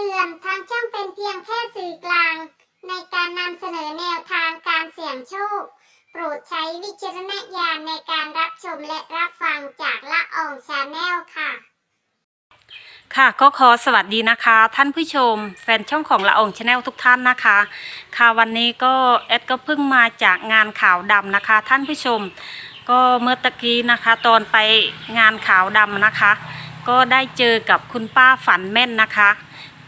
ตือน ทางช่องเป็นเพียงแค่สื่อกลาง ในการนำเสนอแนวทางการเสี่ยงโชค โปรดใช้วิจารณญาณในการรับชมและรับฟังจากละอองชาแนลค่ะ ค่ะก็ขอสวัสดีนะคะ ท่านผู้ชม แฟนช่องของละอองชาแนลทุกท่านนะคะ ค่ะวันนี้ก็แอดก็เพิ่งมาจากงานขาวดำนะคะ ท่านผู้ชม ก็เมื่อตะกี้นะคะ ตอนไปงานขาวดำนะคะ ก็ได้เจอกับคุณป้าฝันแม่นนะคะ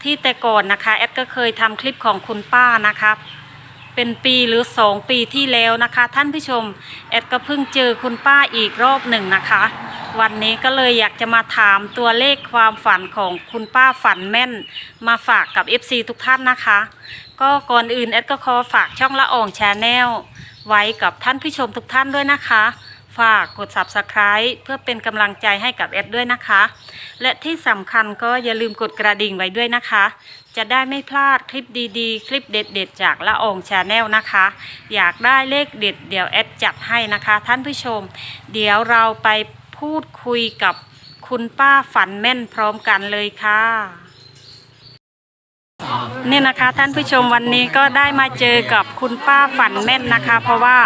ที่แต่ก่อนนะคะแอดก็เคยทำคลิปของคุณป้านะคะเป็นปีหรือ2ปีที่แล้วนะคะ ท่านผู้ชมแอดก็เพิ่งเจอคุณป้าอีกรอบหนึ่งนะคะ วันนี้ก็เลยอยากจะมาถามตัวเลขความฝันของคุณป้าฝันแม่น มาฝากกับ FC ทุกท่านนะคะ ก็ก่อนอื่นแอดก็ขอฝากช่องละอองชาแนลไว้กับท่านผู้ชมทุกท่านด้วยนะคะ ฝากกด Subscribe เพื่อเป็นกำลังใจให้กับแอดด้วยนะคะ และที่สำคัญก็อย่าลืมกดกระดิ่งไว้ด้วยนะคะ จะได้ไม่พลาดคลิปดีๆ คลิปเด็ด ๆ จากละอองชาแนลนะคะ อยากได้เลขเด็ดเดี๋ยวแอดจัดให้นะคะ ท่านผู้ชม เดี๋ยวเราไปพูดคุยกับคุณป้าฝันแม่นพร้อมกันเลยค่ะ นี่นะคะท่านผู้ชมวันนี้ก็ได้มาเจอกับคุณป้าฝันแม่นนะคะ เพราะว่า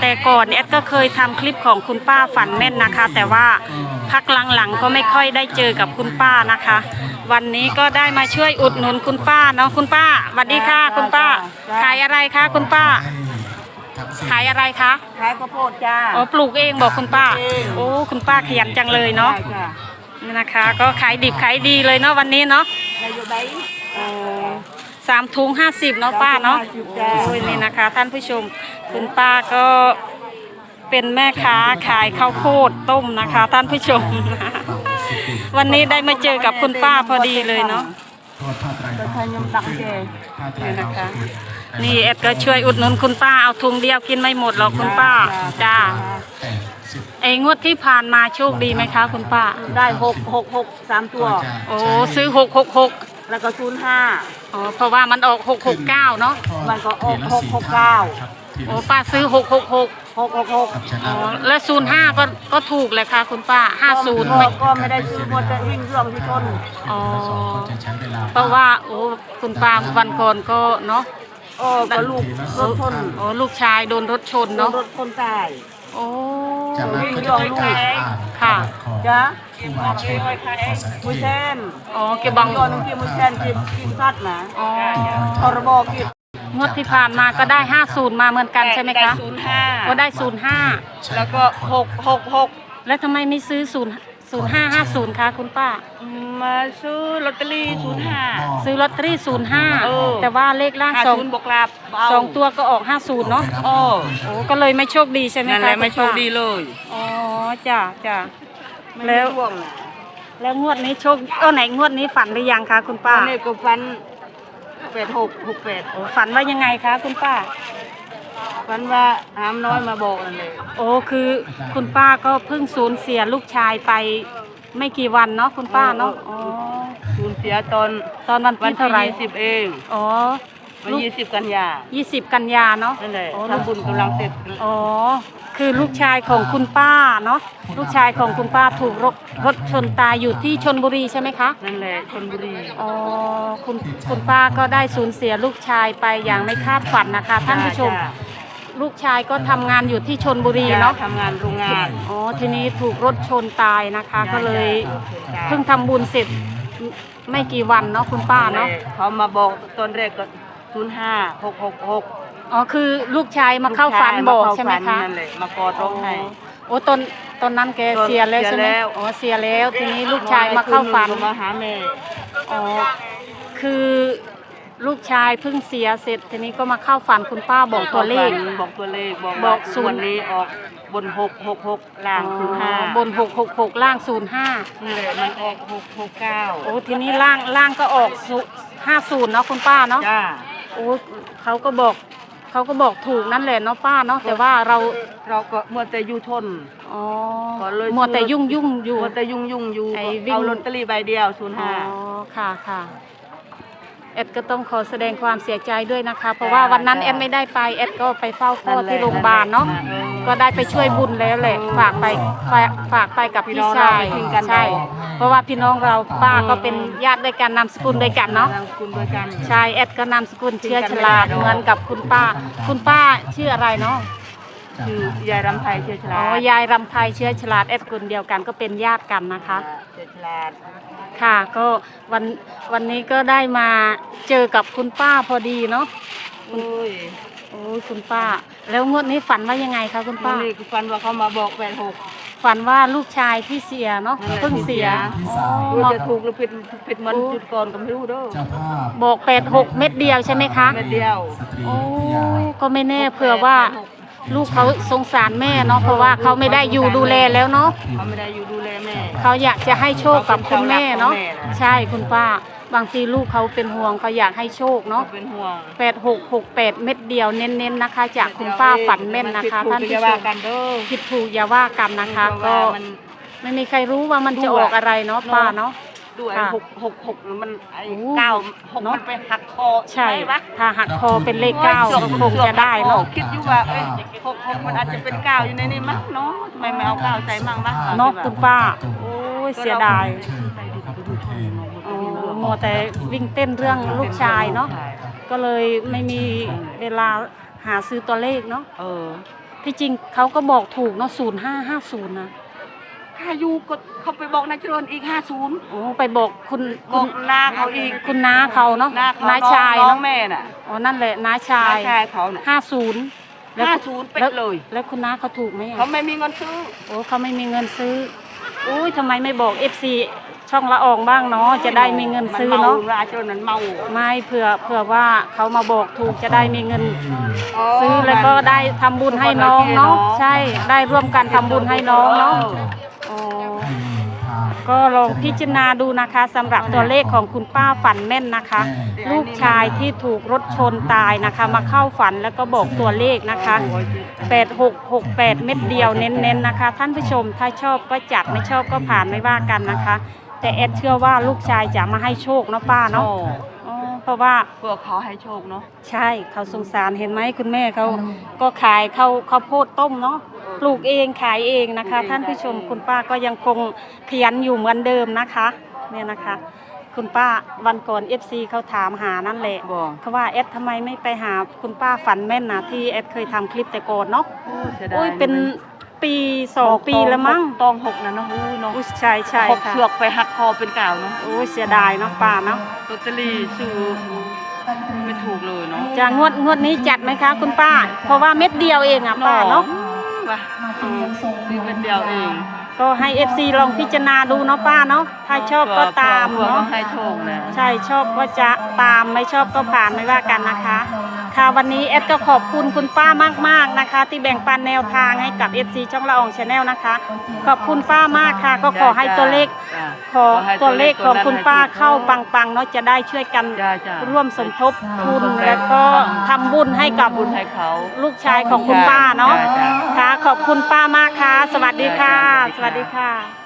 แต่ก่อนแอดก็เคยทำคลิปของคุณป้าฝันแม่นนะคะ แต่ว่าพักหลังๆก็ไม่ค่อยได้เจอกับคุณป้านะคะ วันนี้ก็ได้มาช่วยอุดหนุนคุณป้าเนาะคุณป้าสวัสดีค่ะคุณป้า ขายอะไรคะคุณป้า ขายอะไรคะขายข้าวโพดจ้าอ๋อปลูกเองบอกคุณป้าปลูกเองโอ้คุณป้าขยันจังเลยเนาะใช่จ้นี่นะคะ ก็ขายดิบขายดีเลยเนาะวันนี้เนาะามถุงห้าสิบเนาะป้าเนาะสามถุงห้าสิบจ้ะโอ้ยนี่นะคะ ท่านผู้ชมคุณป้าก็เป็นแม่ค้าขายข้าวโพดต้มนะคะ ท่านผู้ชม วันนี้ได้มาเจอกับคุณป้าพอดีเลยเนาะก็ทายยำดังเจนี่นะคะ นี่เอ็ดก็ช่วยอุดหนุนคุณป้าเอาถุงเดียวกินไม่หมดหรอกคุณป้าจ้าไอ้งวดที่ผ่านมาโชคดีไหมคะ คุณป้า ได้หกหกหกสามตัว โอ้ซื้อหกหกหก แล้วก็ศูนย์ห้าอ๋อเพราะว่ามันออกหกหกเก้าเนาะมันก็ออกหกหกเก้าโอ้ป้าซื้อหกหกหกหกหกหกอ๋อและศูนย์ห้าก็ก็ถูกเลยค่ะ คุณป้าห้าศูนย์ก็ก็ไม่ได้ซื้อหมดจะวิ่งเรื่องที่ชนอ๋อเพราะว่าโอ้คุณป้าวันก่อนก็เนาะโอ้ก็ลูกรถชนโอ้ลูกชายโดนรถชนโดนเนาะรถคนตายโอ้ จากนั้นก็จะเป็นการอ่านค่ะจ้าผู้มาชมขอแสดงมุยแซนอ๋อเก็บบังย้อนที่มุยแซนที่ที่ซัดนะอ๋อพรบกิน งวดที่ผ่านมาก็ได้ห้าศูนย์มาเหมือนกันใช่ไหมคะ ได้ศูนย์ห้าก็ได้ศูนย์ห้าแล้วก็หกหกหกแล้วทำไมไม่ซื้อศูนย์ ศูนย์ห้าห้าศูนย์คะคุณป้า มาซื้อลอตเตอรี่ศูนย์ห้า ซื้อลอตเตอรี่ศูนย์ห้าเออ แต่ว่าเลขล่างห้าสองศูนย์บวกลาบเบาสองตัวก็ออกห้าศูนย์เนาะโอ้โอ้ก็เลยไม่โชคดีใช่ไหมนั่นคะแหละไม่ณโชคดีเลยอ๋อจ้ะจ้ะ ไม่แล้ว ร่วงนะแล้วงวดนี้โชคเออไหนงวดนี้ฝันหรือยังคะคุณป้า อันนี้ก็ฟันแปดหกหกแปด โอ้ฝันว่ายังไงคะคุณป้า ฟันว่าหามน้อยมาบอกนั่นเลยโอ้คือคุณป้าก็เพิ่งสูญเสียลูกชายไปไม่กี่วันเนาะคุณป้าเนาะอ๋อสูญเสียตอนตอนวันวันที่ที่เท่าไหร่ยี่สิบเองอ๋อวันลูกยี่สิบกันยายี่สิบกันยาเนาะนั่นแหละโอ้ทำบุญกำลังเสร็จอ๋อคือลูกชายของคุณป้าเนาะลูกชายของคุณป้าถูกรถรถชนตายอยู่ที่ชนบุรีใช่ไหมคะนั่นแหละชนบุรีอ๋อคุณคุณป้าก็ได้สูญเสียลูกชายไปอย่างไม่คาดฝันนะคะ ท่านผู้ชมจ้า ลูกชายก็ทำงานอยู่ที่ชนบุรีจ้าเนาะ ทำงานโรงงาน อ๋อ ทีนี้ถูกรถชนตายนะคะ ก็เลยจ้าเพิ่งทำบุญเสร็จไม่กี่วันเนาะคุณป้าเนาะ เขามาบอกตอนแรกก็ศูนย์ห้าหกหกหกอ๋อ คือลูกชายมาเข้าฝันบอกใช่ไหมคะนั่นแหละมากอดร้องไห้โอ้ตอนตอนนั้นแกตอนเสียแล้วใช่ไหมเสียแล้วอ๋อ เสียแล้ว ทีนี้ลูกชายมาเข้าฝันก็มาหาแม่ อ๋อ คือ ลูกชายเพิ่งเสียเสร็จ ทีนี้ก็มาเข้าฝันคุณป้าบอกตัวเลข บอกตัวเลขบอกบอกว่าศูนย์ วันนี้ออกบนหกหกหกล่างศูนย์ห้าบนหกหกหกล่างศูนย์ห้านี่แหละมันออกหกหกเก้าโอ้ทีนี้ล่างล่างก็ออกห้าศูนย์เนาะคุณป้าเนาะจ้าโอ้เขาก็บอกเขาก็บอกถูกนั่นแหละเนาะป้าเนาะแต่ว่าเราเราก็มัวแต่อยู่ทน อ๋อก็เลย มัวแต่ยุ่งยุ่งๆอยู่ มัวแต่ยุ่งยุ่งๆอยู่ไอ้วิ่ง เอาลอตเตอรี่ใบเดียวศูนย์อ๋อห้าค่ะค่ะ แอดก็ต้องขอแสดงความเสียใจด้วยนะคะ เพราะว่าวันนั้นแอดไม่ได้ไปแอดก็ไปเฝ้าพ่อที่โรงพยาบาลเนาะก็ได้ไปช่วยบุญแล้วแหละฝากไปฝากฝากไปกับพี่ชายพี่น้องเราไปทิ้งกันใช่เพราะว่าพี่น้องเราป้าก็เป็นญาติด้วยกันนามสกุลด้วยกันเนาะนามสกุลด้วยกันใช่แอดก็นามสกุลเชื้อฉลาดเหมือนกับคุณป้า คุณป้าชื่ออะไรเนาะ คือยายรำไทยเชื้อฉอ๋ลาอดยายรำไพเชื้อฉลาดแอดกุลเดียวกันก็เป็นญาติกันนะคะ เชื้อฉลาดค่ะก็วันวันนี้ก็ได้มาเจอกับคุณป้าพอดีเนาะโอ้ยโอ้ยคุณป้า แล้วงวดนี้ฝันว่ายังไงคะคุณวัป้านนี้คือฟันว่าเขามาบอกแปดหก ฝันว่าลูกชายที่เสียเนาะนั่นแหละ เพิ่งเสียที่เสียรู้จะถูกหรือผิดผิดเหมันจุดก่อนก็ไม่รู้เด้อ เจ้าภาพบอกแปดหกเม็ดเดียวใช่ไหมคะ เม็ดเดียว สตรีโอ้พิทยาก็ไม่แน่เผื่อว่า ลูกเขาสงสารแม่เนาะเพราะว่าเขาไม่ได้อยู่ดูแลแล้วเนาะเขาไม่ได้อยู่ดูแลแม่เขาอยากจะให้โชคกับคุณแม่เนาะเขาเป็นเสาหลักของแม่นะใช่คุณป้า บางทีลูกเขาเป็นห่วงเขาอยากให้โชคเขาเนาะเป็นห่วงแปดหกหกแปดเม็ดเดียวเน้นๆนะคะ จากคุณป้าฝันแม่นนะคะมัท่านผิดผู้ชถูกอย่ว่ามกันเด้อผิดถูกอย่าว่ากันนะคะเพก็ราะว่ามันไม่มีใครรู้ว่ามันจะออกอะไรเนาะป้าเนาะ ด้วยค่ะหกหกหกมันไอ้โอ้เก้าหกเนอะ มันไปหักคอใช่ไหมวะถ้าหักคอเป็นเลขเก้าคงจะได้เนาะ คิดอยู่ว่าเอ้ยหกหกมันอาจจะเป็นเก้าอยู่ในนี้มั้งเนาะทำไมไม่เอาเก้าใส่มั่งมั้งเนาะคุณป้า โอ้ยเสียดายเชิญพระผู้เทนอ๋อมัวแต่วิ่งเต้นเรื่องลูกชายเนาะ ก็เลยไม่มีเวลาหาซื้อตัวเลขเนาะ เออ ที่จริงเขาก็บอกถูกเนาะศูนย์ห้าห้าศูนย์นะ ถ้าอยู่ก็เขาไปบอกนายเจริญอีกห้าศูนย์โอ้ไปบอกคุณบคุอณกหน้าเขาอีกคุณน้าเขาเนาะหน้าเขาน้าชายน้อเนาะงแม่น่ะอ๋อนั่นแหละน้าชาน้ายชายเขาน่ะห้าศูนย์แล้วห้าศูนย์เป็ดแล้วเลย แล้วคุณน้าเขาถูกไหมอะเขาไม่มีเงินซื้อ โอ้เขาไม่มีเงินซื้ออุ้ยทำไมไม่บอกเอฟซีช่องละอองบ้างเนาะจะได้มีเงินซื้อเนาะมัเมาราเจริญนั้นเมาไม่เผื่อเผื่อว่าเขามาบอกถูกจะได้มีเงินอ๋อซื้อแล้วก็ได้ทำบุญให้น้องเนาะใช่ได้ร่วมกันทำบุญให้น้องเนาะอ๋อที่ทาง ก็ลองพิจารณาดูนะคะสำหรับตัวเลขของคุณป้าฝันแม่นนะคะ ลูกชายที่ถูกรถชนตายนะคะ มาเข้าฝันแล้วก็บอกตัวเลขนะคะ 8668 เม็ดเดียวเน้นๆนะคะ ท่านผู้ชมถ้าชอบก็จัดไม่ชอบก็ผ่านไม่ว่ากันนะคะ แต่แอดเชื่อว่าลูกชายจะมาให้โชคเนาะป้าเนาะอ๋อเพราะว่า เพื่อเขาให้โชคเนาะใช่เขาสงสารเห็นไหมคุณแม่เขาก็ขายข้าวข้าวโพดต้มเนาะ ปลูกเองขายเองนะคะ ท่านผู้ชมคุณป้าก็ยังคงขยันอยู่เหมือนเดิมนะคะเนี่ยนะคะ คุณป้าวันก่อน FC เขาถามหานั่นแหละบอกเขาว่าแอดทำไมไม่ไปหาคุณป้าฝันแม่นนะที่แอดเคยทำคลิปแต่ก่อนเนาะสีดาโอ้ยเป็นปีสองปีแล้วมั้งตองหกนะเนาะอู้เนาะอุ้ยใช่ใช่หกค่ะเชือกไปหักคอเป็นเก่าเนาะโอ้ยเสียดายเนาะป้าเนาะลอตเตอรี่ซื้อไม่ถูกเลยเนาะจะงวดงวดนี้จัดไหมคะ คุณป้า เพราะว่าเม็ดเดียวเองอะป้าเนาะ ว่ะซื้อเป็นเดียวเองก็ให้ FC ลองพิจารณาดูเนาะป้าเนาะถ้าชอบก็ตามเพื่อเนาะ ให้โชคนะ ใช่ชอบก็จะตามไม่ชอบก็ผ่านไม่ว่ากันนะคะ ค่ะวันนี้แอดก็ขอบคุณคุณป้ามากๆนะคะ ที่แบ่งปันแนวทางให้กับ FC ช่องละอองชาแนลนะคะ ขอบคุณป้ามากค่ะ ก็ขอให้ตัวเลขจ้ะขอตัวเลขของคุณป้าเข้าปังๆเนาะจะได้ช่วยกันจ้ะจ้ะร่วมสมทบทุนแล้วก็ทำบุญให้กับบุญให้เขา ลูกชายของคุณป้าเนาะจ้ะจ้ะ ค่ะขอบคุณป้ามากค่ะ สวัสดีค่ะ สวัสดีค่ะ